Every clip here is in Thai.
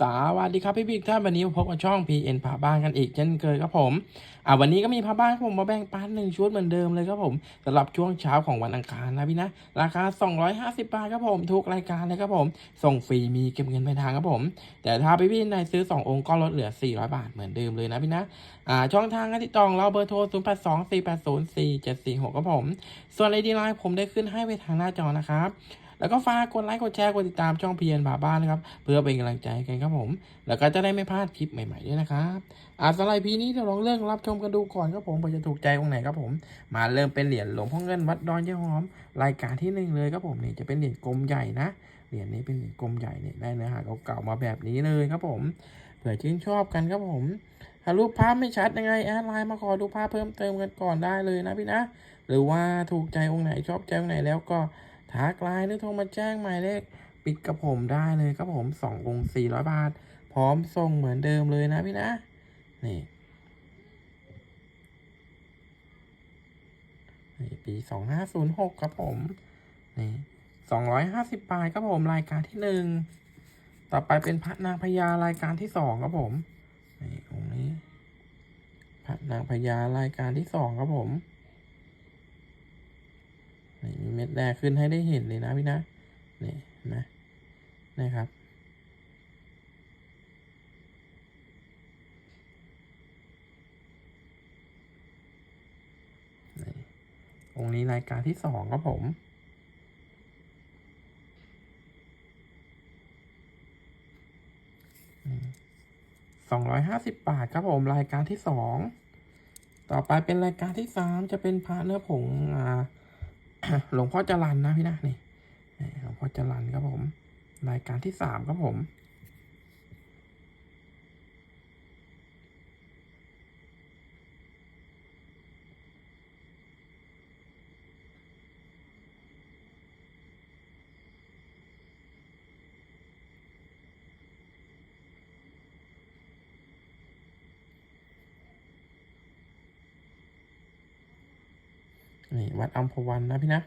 สวัสดีครับพี่บิ๊กท่านวันนี้พบกับช่อง PN พาบ้านกันอีกเช่นเคยครับผมอ่าวันนี้ก็มีพาบ้านผมมาแบ่งปันหนึ่งชุดเหมือนเดิมเลยครับผมสำหรับช่วงเช้าของวันอังคารนะพี่นะราคา 250 บาทครับผมทุกรายการเลยครับผม ส่งฟรีมีเก็บเงินปลายทางครับผม แต่ถ้าพี่พี่ในซื้อ 2 องค์ก็ลดเหลือ 400 บาทเหมือนเดิมเลยนะพี่นะอ่าช่องทางการติดต่อเราเบอร์โทร 0 8 2 4 8 0 4 7 4 6ครับผม ส่วนไอดีไลน์ผมได้ขึ้นให้ไว้ทางหน้าจอนะครับ แล้วก็ฝากกดไลค์กดแชร์กดติดตามช่องเพียนบาบ้านนะครับ เพื่อเป็นกำลังใจกันครับผม แล้วก็จะได้ไม่พลาดคลิปใหม่ๆด้วยนะครับอาสไลด์พีนี้เดี๋ยวลองเรื่องรับชมกันดูก่อนครับผมเผื่อจะถูกใจตรงไหนครับผม มาเริ่มเป็นเหรียญหลวงพ่อเงินวัดดอนเจ้าหอม รายการที่หนึ่งเลยครับผมนี่จะเป็นเหรียญกลมใหญ่นะเหรียญนี้เป็นเหรียญกลมใหญ่เนี่ยได้เนื้อหาเก่าๆมาแบบนี้เลยครับผมเผื่อชื่นชอบกันครับผมถ้ารูปภาพไม่ชัดยังไงแอดไลน์มาขอดูภาพเพิ่มเติมกันก่อนได้เลยนะพี่นะ หรือว่าถูกใจองค์ไหนชอบใจองค์ไหนแล้วก็ ทักไลน์หรือโทรมาแจ้งหมายเลขปิดกับผมได้เลยครับผมสององค์สี่ร้อยบาท พร้อมส่งเหมือนเดิมเลยนะพี่นะ นี่นี่ปีสองห้าศูนย์หกครับผม นี่สองร้อยห้าสิบบาทครับผมรายการที่หนึ่งต่อไปเป็นพระนางพญารายการที่สองครับผมนี่องค์นี้พระนางพญารายการที่สองครับผม เม็ดแรกขึ้นให้ได้เห็นเลยนะพี่นะนี่นะนะครับองค์นี้รายการที่สองครับผมสองร้อยห้าสิบบาทครับผมรายการที่สองต่อไปเป็นรายการที่สามจะเป็นพระเนื้อผงอ่า หลวงพ่อจรันนะพี่นะนี่หลวงพ่อจรันครับผม รายการที่สามครับผม นี่ วัดอัมพวันนะพี่นะ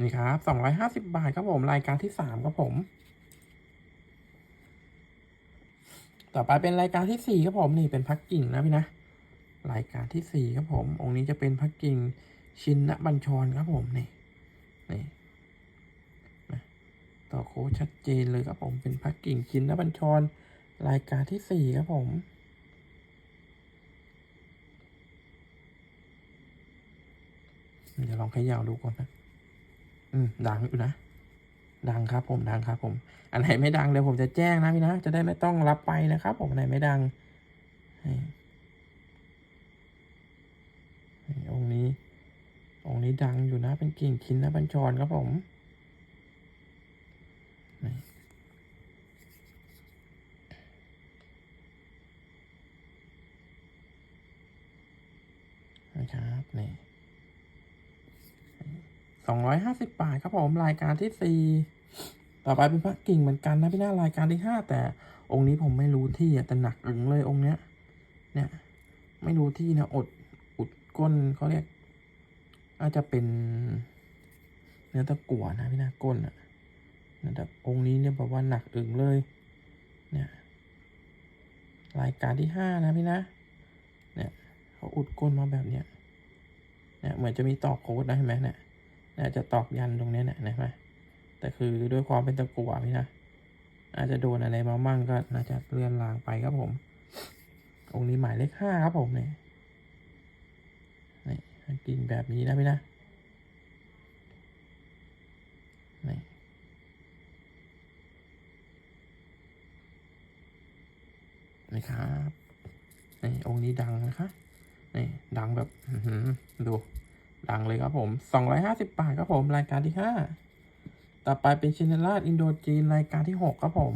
นี่ครับสองร้อยห้าสิบบาทครับผม รายการที่สามครับผม ต่อไปเป็นรายการที่สี่ครับผมนี่เป็นพักกิ่งนะพี่นะ รายการที่สี่ครับผม องค์นี้จะเป็นพักกิ่งชินนบัญชรครับผมนี่นี่ต่อโค้ชัดเจนเลยครับผมเป็นพักกิ่งชินนบัญชร รายการที่สี่ครับผม เดี๋ยวลองเขย่าดูก่อนนะ อืม ดังอยู่นะ ดังครับ ผมดังครับผม อันไหนไม่ดังเดี๋ยวผมจะแจ้งนะพี่นะ จะได้ไม่ต้องรับไปนะครับ ผมอันไหนไม่ดังองค์นี้ องค์นี้ดังอยู่นะ เป็นกิ่งคินนะบัญชรครับผมนี่นะครับนี่ สองร้อยห้าสิบาทครับผมรายการที่สี่ต่อไปเป็นพระกิ่งเหมือนกันนะพี่หน้ารายการที่ห้าแต่องค์นี้ผมไม่รู้ที่อะแต่หนักอึงเลยองค์เนี้ย เนี่ย ไม่รู้ที่นะอดอุดก้นเขาเรียกอาจจะเป็น เนื้อตะกั่วนะพี่หน้าก้นอะนะแต่องค์นี้เนี่ยบอกว่าหนักอึงเลย เนี่ยรายการที่ห้านะพี่นะ เนี่ยเขาอุดก้นมาแบบเนี้ย เนี่ยเหมือนจะมีตอกโค้ดนะเห็นไหมเนี่ย น่าจจะตอกยันตรงนี้นี่ยเห็นไหมแต่คือด้วยความเป็นตะกั่วพี่นะ อาจจะโดนอะไรมามั่งก็น่าจะเลื่อนลางไปครับผม องค์นี้หมายเลขห้าครับผมเนี่ยนี่กินแบบนี้นะพี่นะนี่นี่ครับนี่องค์นี้ดังนะคะนี่ดังแบบดู ดังเลยครับผม 250 บาทครับผม รายการที่ 5 ต่อไปเป็นชินราชอินโดจีน รายการที่ 6 ครับผม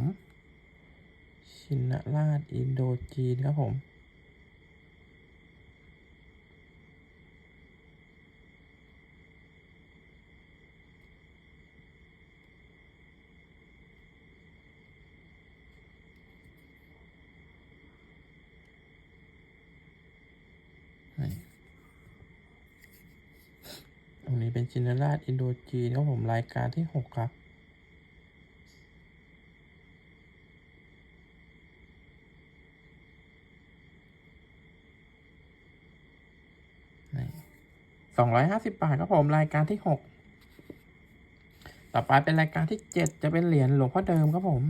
ชินราชอินโดจีนครับผม นี่ ตรงนี้ เป็น จินราชอินโดจีนครับผมรายการที่หกครับ สองร้อยห้าสิบบาทครับผมรายการที่หกต่อไปเป็นรายการที่เจ็ดจะเป็นเหรียญหลวงพ่อเดิมครับผม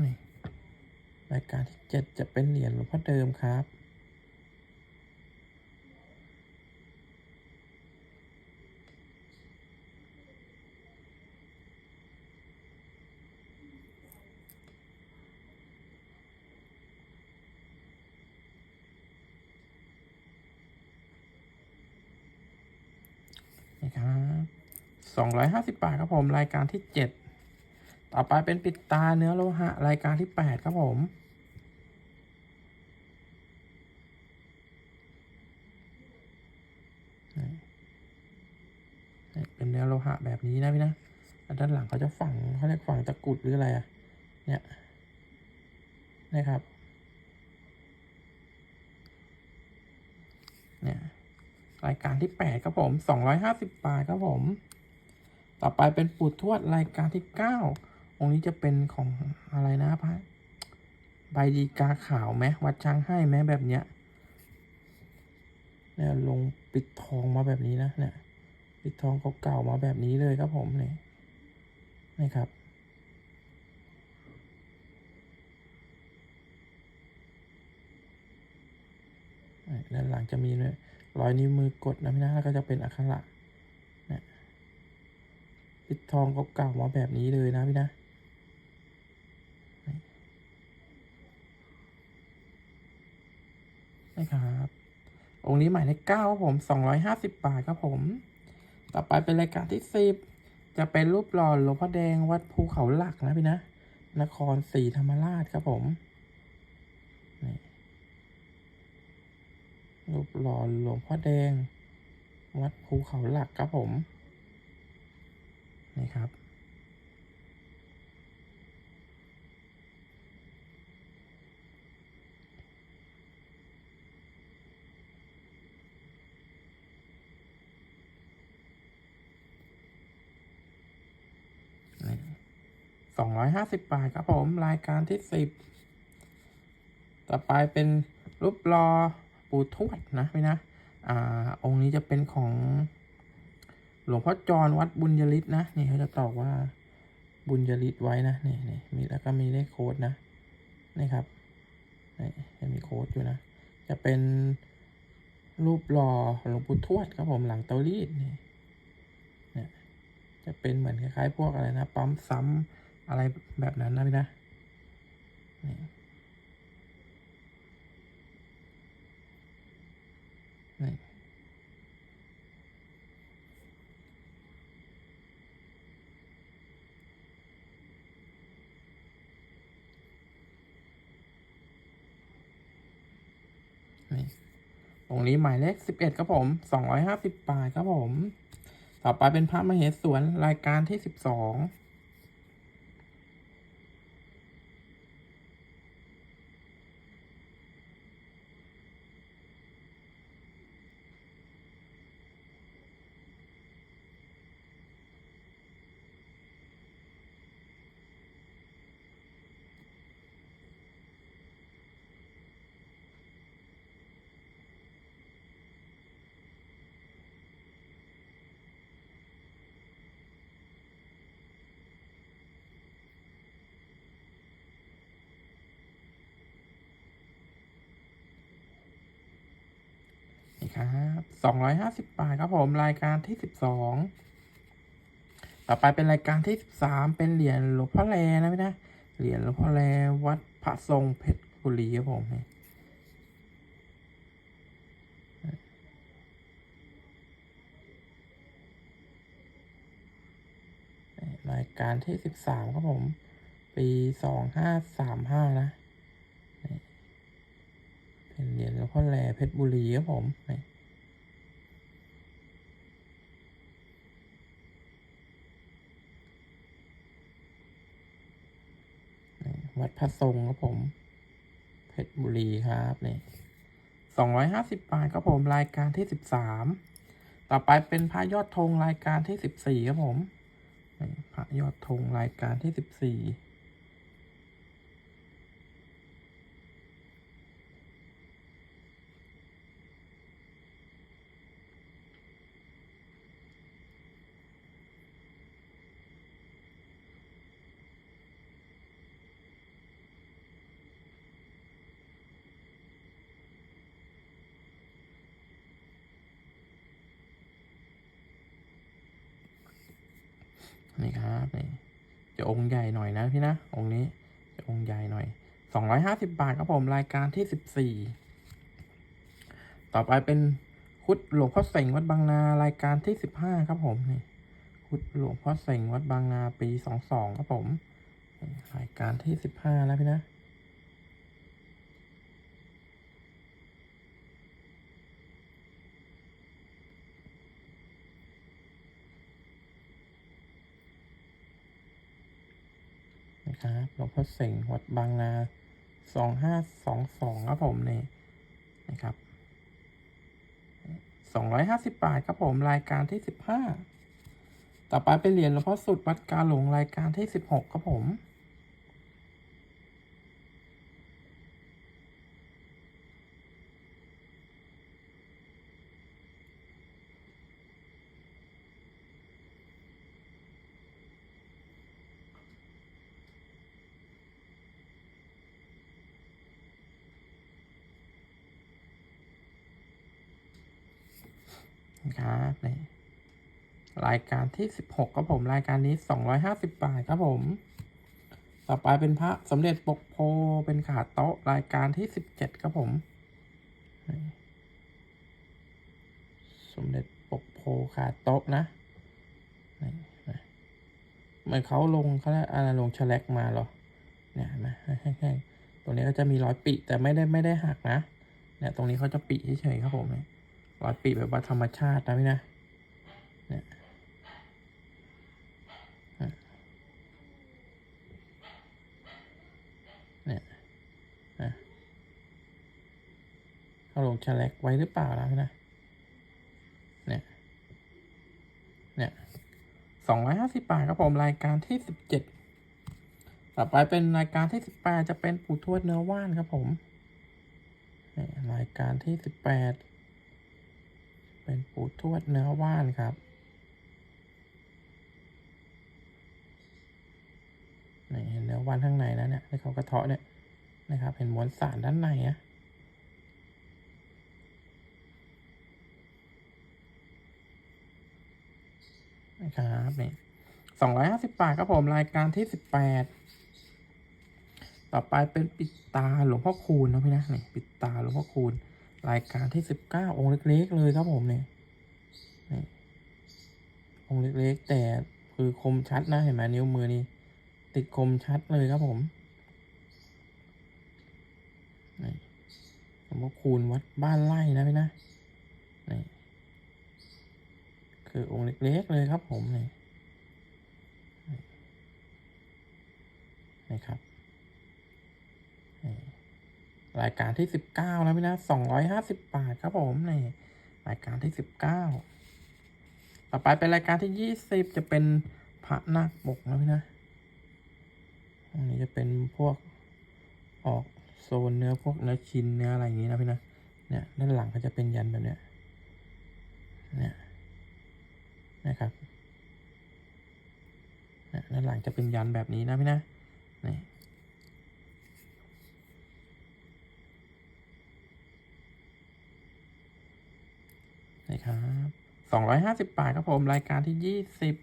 รายการที่เจ็ดจะเป็นเหรียญหลวงพ่อเดิมครับ ครับสองร้อยห้าสิบบาทครับผมรายการที่เจ็ดต่อไปเป็นปิดตาเนื้อโลหะ รายการที่แปดครับผมเป็นเนื้อโลหะแบบนี้นะพี่นะด้านหลังเขาจะฝังเขาเรียกฝังตะกรุดหรืออะไรอะเนี่ยนี่ครับ เนี่ย รายการที่แปดครับผมสองร้อยห้าสิบบาทครับผม ต่อไปเป็นปูทวดรายการที่เก้าองค์นี้จะเป็นของอะไรนะพระใบดีกาขาวไหมวัดช้างให้ไหมแบบเนี้ยเนี่ยลงปิดทองมาแบบนี้นะเนี่ยปิดทองเก่าๆมาแบบนี้เลยครับผมเนี่ยนี่ครับด้านหลังจะมี รอยนิ้วมือกดนะพี่นะแล้วก็จะเป็นอักขระเนี่ยปิดทองเก่าๆมาแบบนี้เลยนะพี่นะนี่ครับองค์นี้หมายเลขเก้าครับผมสองร้อยห้าสิบบาทครับผม ต่อไปเป็นรายการที่สิบจะเป็นรูปหล่อหลวงพ่อแดงวัดภูเขาหลักนะพี่นะ นครศรีธรรมราชครับผมนี่ รูปหล่อหลวงพ่อแดง วัดภูเขาหลักครับผม นี่ครับ สองร้อยห้าสิบบาทครับผม รายการที่สิบ ต่อไปเป็นรูปรอ ปู่ทวดนะพี่นะอ่าองค์นี้จะเป็นของหลวงพ่อจรวัดบุญยริศนะนี่เขาจะตอบว่าบุญยริศไว้นะนี่นี่มีแล้วก็มีเลขโค้ดนะนี่ครับนี่จะมีโค้ดอยู่นะ จะเป็นรูปหล่อหลวงปู่ทวดครับผมหลังเตารีดนี่เนี่ยจะเป็นเหมือนคล้ายๆพวกอะไรนะปั๊มซ้ำอะไรแบบนั้นนะพี่นะนี่ นี่ตรงนี้หมายเลขสิบเอ็ดครับผมสองร้อยห้าสิบบาทครับผม ต่อไปเป็นพระมเหสวนรายการที่สิบสอง ครับสองร้อยห้าสิบบาทครับผมรายการที่สิบสองต่อไปเป็นรายการที่สิบสามเป็นเหรียญหลวงพ่อแลนะพี่นะเหรียญหลวงพ่อแลวัดพระทรงเพชรบุรีครับผมรายการที่สิบสามครับผม ปีสองห้าสามห้านะ เป็นเหรียญหลวพ่อแลเพชรบุรีครับผมวัดพระทรงครับผม เพชรบุรีครับนี่สองร้อยห้าสิบบาทครับผมรายการที่สิบสามต่อไปเป็นพระยอดธงรายการที่สิบสี่ครับผมพระยอดธงรายการที่สิบสี่นี่ครับนี่ จะองค์ใหญ่หน่อยนะพี่นะ องค์นี้จะองค์ใหญ่หน่อยสองร้อยห้าสิบบาทครับผมรายการที่สิบสี่ต่อไปเป็นคุดหลวงพ่อเสงวัดบางนารายการที่สิบห้าครับผมนี่คุดหลวงพ่อเสงวัดบางนาปีสองสองครับผม รายการที่สิบห้าแล้วพี่นะ นะครับหลวงพ่อเสงวัดบางนาสองห้าสองสองครับผมนี่นะครับสองร้อยห้าสิบบาทครับผมรายการที่สิบห้าต่อไปเป็นเหรียญหลวงพ่อสุดวัดกาหลงรายการที่สิบหกครับผม นะครับนี่ รายการที่สิบหกครับผมรายการนี้สองร้อยห้าสิบาทครับผม ต่อไปเป็นพระสมเด็จปกโพเป็นขาโต๊ะรายการที่สิบเจ็ดครับผม สมเด็จปกโพขาโต๊ะนะเหมือนเขาลงเขาเรียกอะไรลงแฉลกมาหรอเนี่ยเห็นไหมแห้งๆตรงนี้ก็จะมีรอยปิแต่ไม่ได้ไม่ได้หักนะเนี่ยตรงนี้เขาจะปิเฉยๆครับผมเนี่ยรอยปีแบบว่าธรรมชาตินะพี่นะ เนี่ยอะเนี่ยอะเขาลงแฉลกไว้ หรือเปล่านะพี่นะเนี่ยเนี่ยสองร้อยห้าสิบบาทครับผมรายการที่สิบเจ็ดต่อไปเป็นรายการที่สิบแปดจะเป็นปู่ทวดเนื้อว่านครับผมนี่รายการที่สิบแปดเป็นปูทวดเนื้อว่านครับนี่เห็นเนื้อว่านข้างในนะเนี่ยที่เขากระเทาะเนี่ยนะครับ เห็นมวลสารด้านในอะ นะครับนี่สองร้อยห้าสิบบาทครับผมรายการที่สิบแปดต่อไปเป็นปิดตาหลวงพ่อคูณนะพี่นะนี่ปิดตาหลวงพ่อคูณ รายการที่สิบเก้าองค์เล็กๆเลยครับผมเนี่ยนี่องค์เล็กๆ แต่คือคมชัดนะเห็นไหมนิ้วมือนี่ติดคมชัดเลยครับผมนี่หลวงพ่อคูณวัดบ้านไร่นะพี่นะนี่ คือองค์เล็กๆเลยครับผมนี่นี่นี่ครับรายการที่สิบเก้าแล้วพี่นะสองร้อยห้าสิบบาทครับผมนี่รายการที่สิบเก้าต่อไปเป็นรายการที่ยี่สิบจะเป็นพระนาคปกนะพี่นะอันนี้จะเป็นพวกออกโซนเนื้อพวกเนื้อชิ้นเนื้ออะไรอย่างนี้นะพี่นะเนี่ยด้านหลังก็จะเป็นยันแบบเนี้ยเนี่ย นะครับนี่ยด้านหลังจะเป็นยันแบบนี้นะพี่นะนี่นี่ครับสองร้อยห้าสิบบาทครับผม รายการที่ยี่สิบ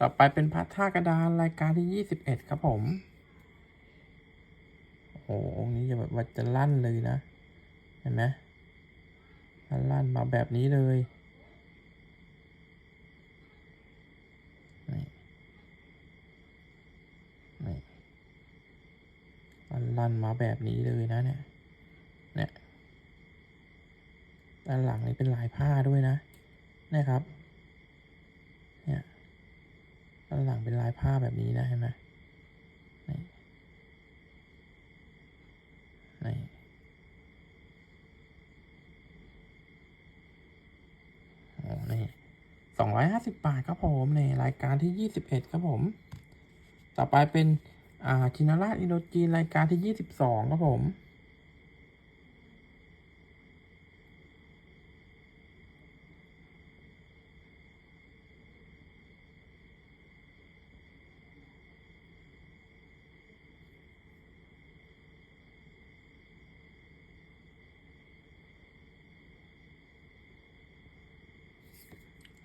ต่อไปเป็นพัดท่ากระดานรายการที่ยี่สิบเอ็ดครับผม โอ้โหองนี้จะแบบว่าจะลั่นเลยนะ เห็นไหมลั่นมาแบบนี้เลยนี่นี่ลั่นมา แบบนี้เลยนะเนี่ยเนี่ยด้านหลังนี่เป็นลายผ้าด้วยนะนะครับเนี่ยด้านหลังเป็นลายผ้าแบบนี้นะเห็นไหมนี่นี่โอ้อยห้าสิบบาทครับผมในรายการที่ยี่สิบเอ็ดครับผม ต่อไปเป็น อ่าชินาราชอินโดจีนรายการที่ยี่สิบสองครับผม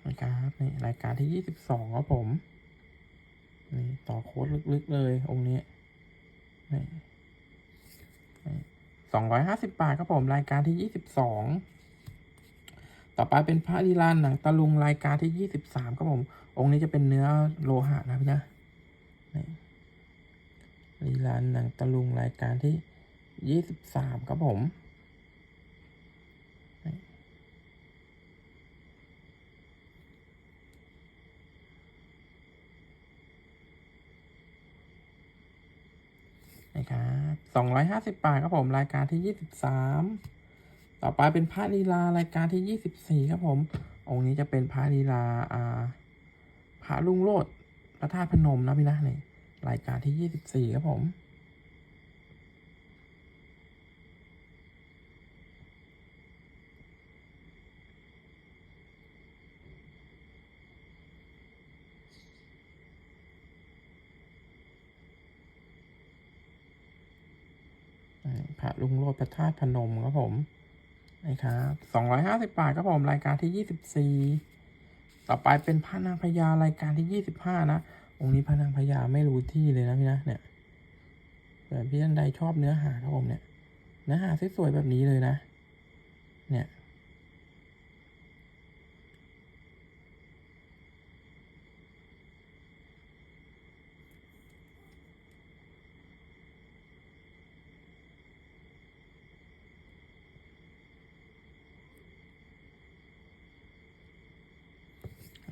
นะครับนี่รายการที่ยี่สิบสองครับผม ต่อโค้ดลึกๆเลยองค์นี้สองร้อยห้าสิบบาทครับผมรายการที่ยี่สิบสองต่อไปเป็นพระลีลานหนังตะลุงรายการที่ยี่สิบสามครับผม องค์นี้จะเป็นเนื้อโลหะนะพี่นะนี่ลีลานหนังตะลุงรายการที่ยี่สิบสามครับผม นะครับสองร้อยห้าสิบบาทครับผมรายการที่ยี่สิบสามต่อไปเป็นพระลีลารายการที่ยี่สิบสี่ครับผม องค์นี้จะเป็นพระลีลาอ่าพระลุงโลดพระธาตุพนมนะพี่นะนี่รายการที่ยี่สิบสี่ครับผม อืมพ ระลุงโรดพระธาตุพนมครับผมนะครับสองร้อยห้าสิบบาทครับผมรายการที่ยี่สิบสี่ต่อไปเป็นพระนางพญารายการที่ยี่สิบห้านะองค์นี้พระนางพญาไม่รู้ที่เลยนะพี่นะเนี่ยแบบพี่ท่านใดชอบเนื้อหาครับผมเนี่ยเนื้อหาสวยๆแบบนี้เลยนะ เนี่ย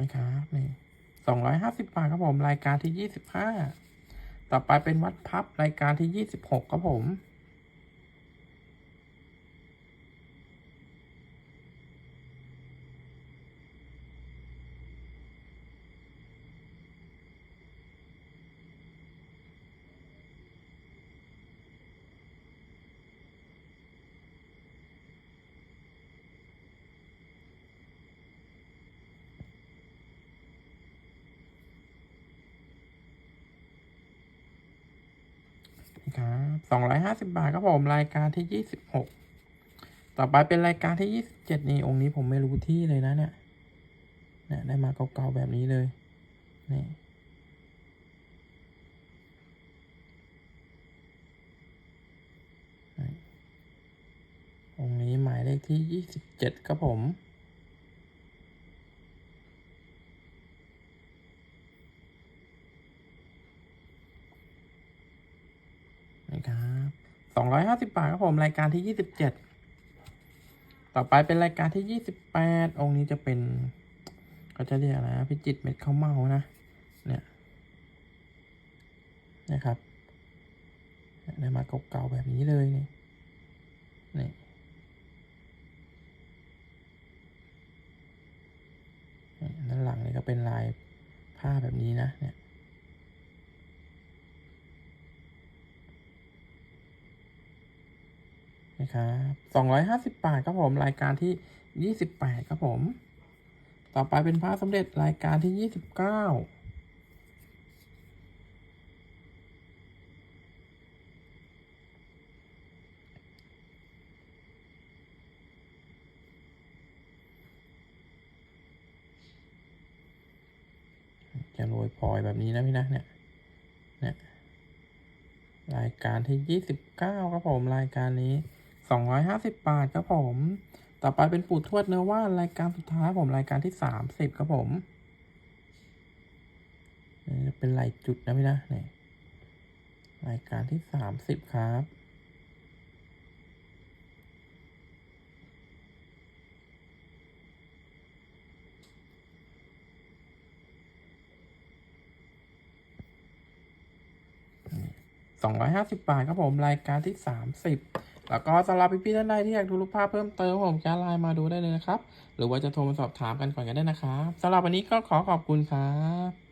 นะครับนี่สองร้อยห้าสิบบาทครับผม รายการที่ยี่สิบห้าต่อไปเป็นวัดพับรายการที่ยี่สิบหกครับผม ครับสองร้อยห้าสิบาทครับผมรายการที่ยี่สิบหกต่อไปเป็นรายการที่ยี่สิบเจ็ดนี่องค์นี้ผมไม่รู้ที่เลยนะเนี่ยเนี่ยได้มาเก่าๆแบบนี้เลยนี่นี่องค์นี้หมายเลขที่ยี่สิบเจ็ดครับผม นะครับ สองร้อยห้าสิบบาทครับผมรายการที่ยี่สิบเจ็ดต่อไปเป็นรายการที่ยี่สิบแปดองค์นี้จะเป็นเขาจะเรียกอะไรนะพิจิตเม็ดข้าวเมานะ เนี่ยนะครับได้มาเก่าๆแบบนี้เลยนี่นี่ด้านหลังนี่ก็เป็นลายผ้าแบบนี้นะเนี่ย นะครับสองร้อยห้าสิบบาทครับผมรายการที่ยี่สิบแปดครับผม ต่อไปเป็นพระสมเด็จรายการที่ยี่สิบเก้าจะโรยพลอยแบบนี้นะพี่นะเนี่ยเนี่ยรายการที่ยี่สิบเก้าครับผมรายการนี้ สองร้อยห้าสิบบาทครับผม ต่อไปเป็นปู่ทวดเนื้อว่านรายการสุดท้ายผมรายการที่สามสิบครับผมเป็นลายจุดนะพี่นะนี่รายการที่สามสิบครับสองร้อยห้าสิบบาทครับผม รายการที่สามสิบ แล้วก็สำหรับพี่ๆท่านใดที่อยากดูรูปภาพเพิ่มเติมผมจะไลน์มาดูได้เลยนะครับ หรือว่าจะโทรมาสอบถามกันก่อนก็ได้นะครับสำหรับวันนี้ก็ขอขอบคุณครับ